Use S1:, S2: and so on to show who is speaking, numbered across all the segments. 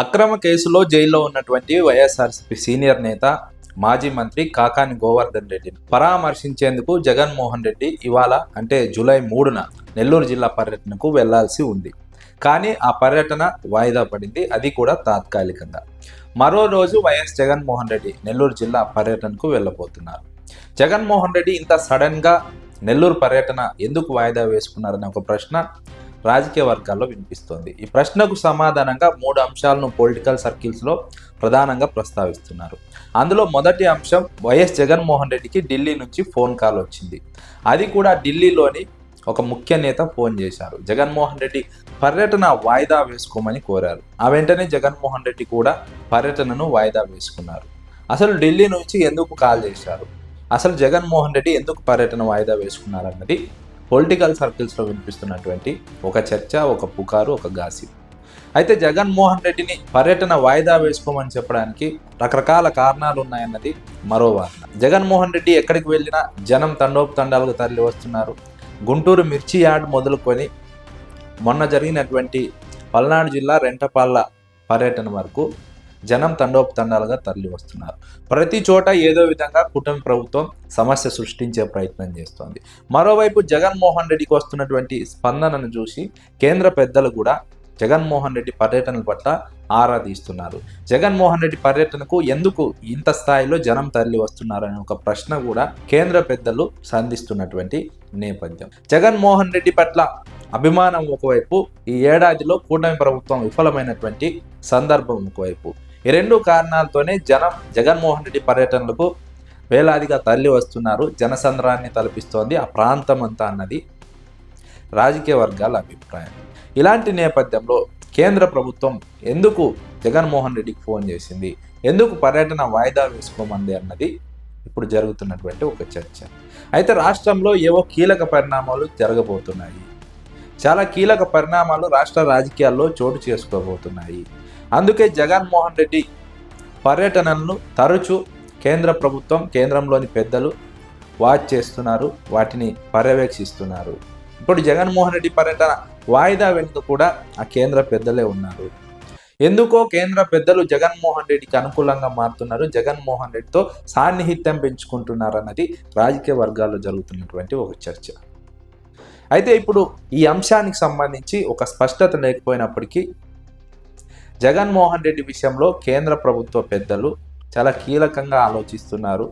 S1: అక్రమ కేసులో జైల్లో ఉన్నటువంటి వైఎస్ఆర్సీపీ సీనియర్ నేత మాజీ మంత్రి కాకాని గోవర్ధన్ రెడ్డిని పరామర్శించేందుకు జగన్మోహన్ రెడ్డి ఇవాళ అంటే జూలై మూడున నెల్లూరు జిల్లా పర్యటనకు వెళ్ళాల్సి ఉంది. కానీ ఆ పర్యటన వాయిదా పడింది. అది కూడా తాత్కాలికంగా. మరో రోజు వైఎస్ జగన్మోహన్ రెడ్డి నెల్లూరు జిల్లా పర్యటనకు వెళ్ళబోతున్నారు. జగన్మోహన్ రెడ్డి ఇంత సడన్గా నెల్లూరు పర్యటన ఎందుకు వాయిదా వేసుకున్నారనే ఒక ప్రశ్న రాజకీయ వర్గాల్లో వినిపిస్తోంది. ఈ ప్రశ్నకు సమాధానంగా మూడు అంశాలను పొలిటికల్ సర్కిల్స్లో ప్రధానంగా ప్రస్తావిస్తున్నారు. అందులో మొదటి అంశం వైఎస్ జగన్మోహన్ రెడ్డికి ఢిల్లీ నుంచి ఫోన్ కాల్ వచ్చింది. అది కూడా ఢిల్లీలోని ఒక ముఖ్య నేత ఫోన్ చేశారు. జగన్మోహన్ రెడ్డి పర్యటన వాయిదా వేసుకోమని కోరారు. ఆ వెంటనే జగన్మోహన్ రెడ్డి కూడా పర్యటనను వాయిదా వేసుకున్నారు. అసలు ఢిల్లీ నుంచి ఎందుకు కాల్ చేశారు? అసలు జగన్మోహన్ రెడ్డి ఎందుకు పర్యటన వాయిదా వేసుకున్నారు అన్నది పొలిటికల్ సర్కిల్స్లో వినిపిస్తున్నటువంటి ఒక చర్చ ఒక పుకారు ఒక గాసి అయితే జగన్మోహన్ రెడ్డిని పర్యటన వాయిదా వేసుకోమని చెప్పడానికి రకరకాల కారణాలు ఉన్నాయన్నది మరో వార్త జగన్మోహన్ రెడ్డి ఎక్కడికి వెళ్ళినా జనం తండోపతండాలకు తరలి వస్తున్నారు. గుంటూరు మిర్చి యార్డ్ మొదలుకొని మొన్న జరిగినటువంటి పల్నాడు జిల్లా రెంటపాళ్ళ పర్యటన వరకు జనం తండోపతండాలుగా తరలి వస్తున్నారు. ప్రతి చోట ఏదో విధంగా కూటమి ప్రభుత్వం సమస్య సృష్టించే ప్రయత్నం చేస్తోంది. మరోవైపు జగన్మోహన్ రెడ్డికి వస్తున్నటువంటి స్పందనను చూసి కేంద్ర పెద్దలు కూడా జగన్మోహన్ రెడ్డి పర్యటనల పట్ల ఆరా తీస్తున్నారు. జగన్మోహన్ రెడ్డి పర్యటనకు ఎందుకు ఇంత స్థాయిలో జనం తరలి వస్తున్నారనే ఒక ప్రశ్న కూడా కేంద్ర పెద్దలు సంధిస్తున్నటువంటి నేపథ్యం. జగన్మోహన్ రెడ్డి పట్ల అభిమానం ఒకవైపు ఈ ఏడాదిలో కూటమి ప్రభుత్వం విఫలమైనటువంటి సందర్భం ఒకవైపు. ఈ రెండు కారణాలతోనే జనం జగన్మోహన్ రెడ్డి పర్యటనలకు వేలాదిగా తరలి వస్తున్నారు. జనసంద్రాన్ని తలపిస్తోంది ఆ ప్రాంతం అంతా అన్నది రాజకీయ వర్గాల అభిప్రాయం. ఇలాంటి నేపథ్యంలో కేంద్ర ప్రభుత్వం ఎందుకు జగన్మోహన్ రెడ్డికి ఫోన్ చేసింది? ఎందుకు పర్యటన వాయిదా వేసుకోమంది అన్నది ఇప్పుడు జరుగుతున్నటువంటి ఒక చర్చ. అయితే రాష్ట్రంలో ఏవో కీలక పరిణామాలు జరగబోతున్నాయి. చాలా కీలక పరిణామాలు రాష్ట్ర రాజకీయాల్లో చోటు చేసుకోబోతున్నాయి. అందుకే జగన్మోహన్ రెడ్డి పర్యటనలను తరచూ కేంద్ర ప్రభుత్వం కేంద్రంలోని పెద్దలు వాచ్ చేస్తున్నారు వాటిని పర్యవేక్షిస్తున్నారు. ఇప్పుడు జగన్మోహన్ రెడ్డి పర్యటన వాయిదా వెనుక కూడా ఆ కేంద్ర పెద్దలే ఉన్నారు. ఎందుకో కేంద్ర పెద్దలు జగన్మోహన్ రెడ్డికి అనుకూలంగా మారుతున్నారు జగన్మోహన్ రెడ్డితో సాన్నిహిత్యం పెంచుకుంటున్నారు అన్నది రాజకీయ వర్గాల్లో జరుగుతున్నటువంటి ఒక చర్చ. అయితే ఇప్పుడు ఈ అంశానికి సంబంధించి ఒక స్పష్టత లేకపోయినప్పటికీ జగన్మోహన్ రెడ్డి విషయంలో కేంద్ర ప్రభుత్వ పెద్దలు చాలా కీలకంగా ఆలోచిస్తున్నారు.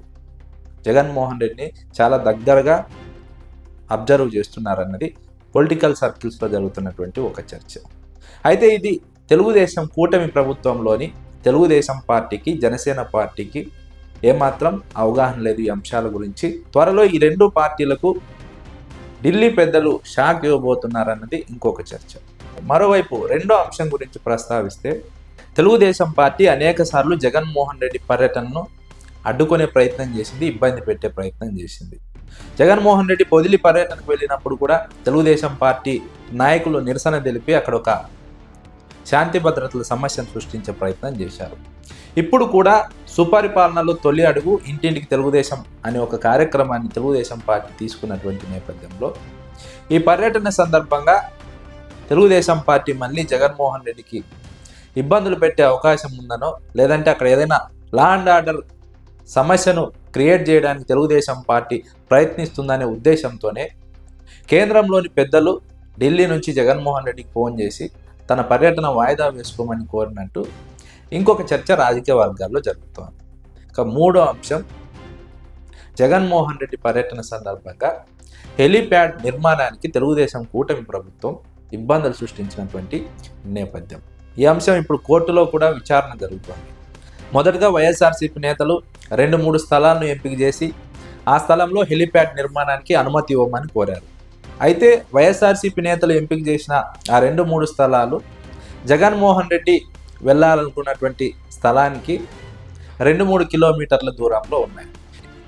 S1: జగన్మోహన్ రెడ్డిని చాలా దగ్గరగా అబ్జర్వ్ చేస్తున్నారన్నది పొలిటికల్ సర్కిల్స్లో జరుగుతున్నటువంటి ఒక చర్చ. అయితే ఇది తెలుగుదేశం కూటమి ప్రభుత్వంలోని తెలుగుదేశం పార్టీకి జనసేన పార్టీకి ఏమాత్రం అవగాహన లేదు ఈ అంశాల గురించి. త్వరలో ఈ రెండు పార్టీలకు ఢిల్లీ పెద్దలు షాక్ ఇవ్వబోతున్నారన్నది ఇంకొక చర్చ. మరోవైపు రెండో అంశం గురించి ప్రస్తావిస్తే తెలుగుదేశం పార్టీ అనేక సార్లు జగన్మోహన్ రెడ్డి పర్యటనను అడ్డుకునే ప్రయత్నం చేసింది ఇబ్బంది పెట్టే ప్రయత్నం చేసింది. జగన్మోహన్ రెడ్డి పొదిలి పర్యటనకు వెళ్ళినప్పుడు కూడా తెలుగుదేశం పార్టీ నాయకులు నిరసన తెలిపి అక్కడ ఒక శాంతి భద్రతల సమస్యను సృష్టించే ప్రయత్నం చేశారు. ఇప్పుడు కూడా సుపరిపాలనలో తొలి అడుగు ఇంటింటికి తెలుగుదేశం అనే ఒక కార్యక్రమాన్ని తెలుగుదేశం పార్టీ తీసుకున్నటువంటి నేపథ్యంలో ఈ పర్యటన సందర్భంగా తెలుగుదేశం పార్టీ మళ్ళీ జగన్మోహన్ రెడ్డికి ఇబ్బందులు పెట్టే అవకాశం ఉందనో లేదంటే అక్కడ ఏదైనా లా అండ్ ఆర్డర్ సమస్యను క్రియేట్ చేయడానికి తెలుగుదేశం పార్టీ ప్రయత్నిస్తుందనే ఉద్దేశంతోనే కేంద్రంలోని పెద్దలు ఢిల్లీ నుంచి జగన్మోహన్ రెడ్డికి ఫోన్ చేసి తన పర్యటన వాయిదా వేసుకోమని కోరినట్టు ఇంకొక చర్చ రాజకీయ వర్గాల్లో జరుగుతోంది. ఇక మూడో అంశం జగన్మోహన్ రెడ్డి పర్యటన సందర్భంగా హెలీప్యాడ్ నిర్మాణానికి తెలుగుదేశం కూటమి ప్రభుత్వం ఇబ్బందులు సృష్టించినటువంటి నేపథ్యం. ఈ అంశం ఇప్పుడు కోర్టులో కూడా విచారణ జరుగుతోంది. మొదటగా వైఎస్ఆర్సీపీ నేతలు రెండు మూడు స్థలాలను ఎంపిక చేసి ఆ స్థలంలో హెలిప్యాడ్ నిర్మాణానికి అనుమతి ఇవ్వమని కోరారు. అయితే వైఎస్ఆర్సీపీ నేతలు ఎంపిక చేసిన ఆ రెండు మూడు స్థలాలు జగన్మోహన్ రెడ్డి వెళ్ళాలనుకున్నటువంటి స్థలానికి రెండు మూడు కిలోమీటర్ల దూరంలో ఉన్నాయి.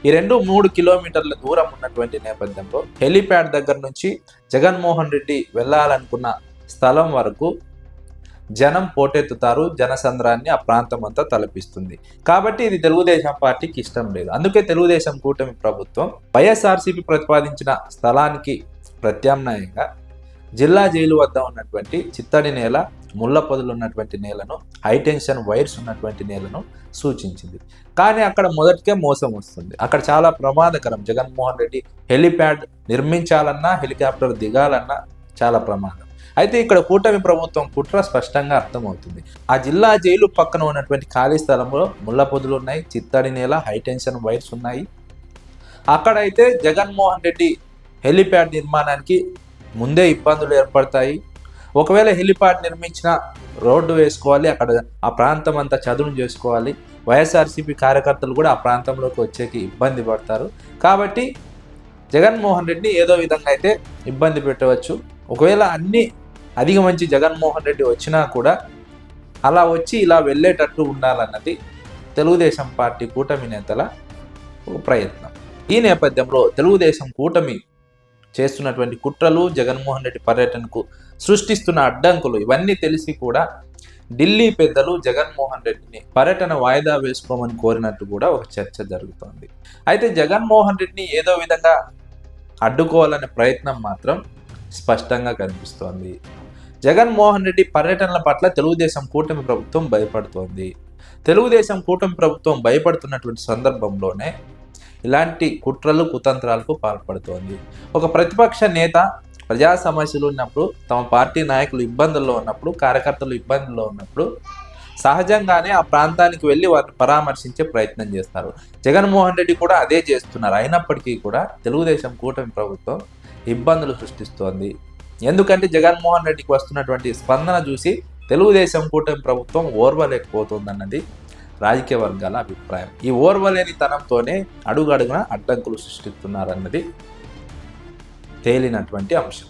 S1: ఈ రెండు మూడు కిలోమీటర్ల దూరం ఉన్నటువంటి నేపథ్యంలో హెలీప్యాడ్ దగ్గర నుంచి జగన్మోహన్ రెడ్డి వెళ్ళాలనుకున్న స్థలం వరకు జనం పోటెత్తుతారు జనసంద్రాన్ని ఆ ప్రాంతం అంతా తలపిస్తుంది. కాబట్టి ఇది తెలుగుదేశం పార్టీకి ఇష్టం లేదు. అందుకే తెలుగుదేశం కూటమి ప్రభుత్వం వైఎస్ఆర్సీపీ ప్రతిపాదించిన స్థలానికి ప్రత్యామ్నాయంగా జిల్లా జైలు వద్ద ఉన్నటువంటి చిత్తడి నేల ముళ్ళ పొదలు ఉన్నటువంటి నేలను హైటెన్షన్ వైర్స్ ఉన్నటువంటి నేలను సూచించింది. కానీ అక్కడ మొదటికే మోసం వస్తుంది. అక్కడ చాలా ప్రమాదకరం. జగన్మోహన్ రెడ్డి హెలిప్యాడ్ నిర్మించాలన్నా హెలికాప్టర్ దిగాలన్నా చాలా ప్రమాదం. అయితే ఇక్కడ కూటమి ప్రభుత్వం కుట్ర స్పష్టంగా అర్థమవుతుంది. ఆ జిల్లా జైలు పక్కన ఉన్నటువంటి ఖాళీ స్థలంలో ముళ్ళ పొదులు ఉన్నాయి చిత్తడి నేల హైటెన్షన్ వైర్స్ ఉన్నాయి. అక్కడైతే జగన్మోహన్ రెడ్డి హెలిప్యాడ్ నిర్మాణానికి ముందే ఇబ్బందులు ఏర్పడతాయి. ఒకవేళ హెలిప్యాడ్ నిర్మించిన రోడ్డు వేసుకోవాలి అక్కడ ఆ ప్రాంతం అంతా చదును చేసుకోవాలి. వైఎస్ఆర్సీపీ కార్యకర్తలు కూడా ఆ ప్రాంతంలోకి వచ్చేకి ఇబ్బంది పడతారు. కాబట్టి జగన్మోహన్ రెడ్డి ఏదో విధంగా అయితే ఇబ్బంది పెట్టవచ్చు. ఒకవేళ అన్ని అధిగమించి జగన్మోహన్ రెడ్డి వచ్చినా కూడా అలా వచ్చి ఇలా వెళ్ళేటట్టు ఉండాలన్నది తెలుగుదేశం పార్టీ కూటమి నేతల ప్రయత్నం. ఈ నేపథ్యంలో తెలుగుదేశం కూటమి చేస్తున్నటువంటి కుట్రలు జగన్మోహన్ రెడ్డి పర్యటనకు సృష్టిస్తున్న అడ్డంకులు ఇవన్నీ తెలిసి కూడా ఢిల్లీ పెద్దలు జగన్మోహన్ రెడ్డిని పర్యటన వాయిదా వేసుకోమని కోరినట్టు కూడా ఒక చర్చ జరుగుతోంది. అయితే జగన్మోహన్ రెడ్డిని ఏదో విధంగా అడ్డుకోవాలనే ప్రయత్నం మాత్రం స్పష్టంగా కనిపిస్తోంది. జగన్మోహన్ రెడ్డి పర్యటనల పట్ల తెలుగుదేశం కూటమి ప్రభుత్వం భయపడుతోంది. తెలుగుదేశం కూటమి ప్రభుత్వం భయపడుతున్నటువంటి సందర్భంలోనే ఇలాంటి కుట్రలు కుతంత్రాలకు పాల్పడుతోంది. ఒక ప్రతిపక్ష నేత ప్రజా సమస్యలు ఉన్నప్పుడు తమ పార్టీ నాయకులు ఇబ్బందుల్లో ఉన్నప్పుడు కార్యకర్తలు ఇబ్బందుల్లో ఉన్నప్పుడు సహజంగానే ఆ ప్రాంతానికి వెళ్ళి వారిని పరామర్శించే ప్రయత్నం చేస్తారు. జగన్మోహన్ రెడ్డి కూడా అదే చేస్తున్నారు. అయినప్పటికీ కూడా తెలుగుదేశం కూటమి ప్రభుత్వం ఇబ్బందులు సృష్టిస్తోంది. ఎందుకంటే జగన్మోహన్ రెడ్డికి వస్తున్నటువంటి స్పందన చూసి తెలుగుదేశం కూటమి ప్రభుత్వం ఓర్వలేకపోతుందన్నది రాజకీయ వర్గాల అభిప్రాయం. ఈ ఓర్వలేని తనంతోనే అడుగడుగున అడ్డంకులు సృష్టిస్తున్నారన్నది తేలినటువంటి అంశం.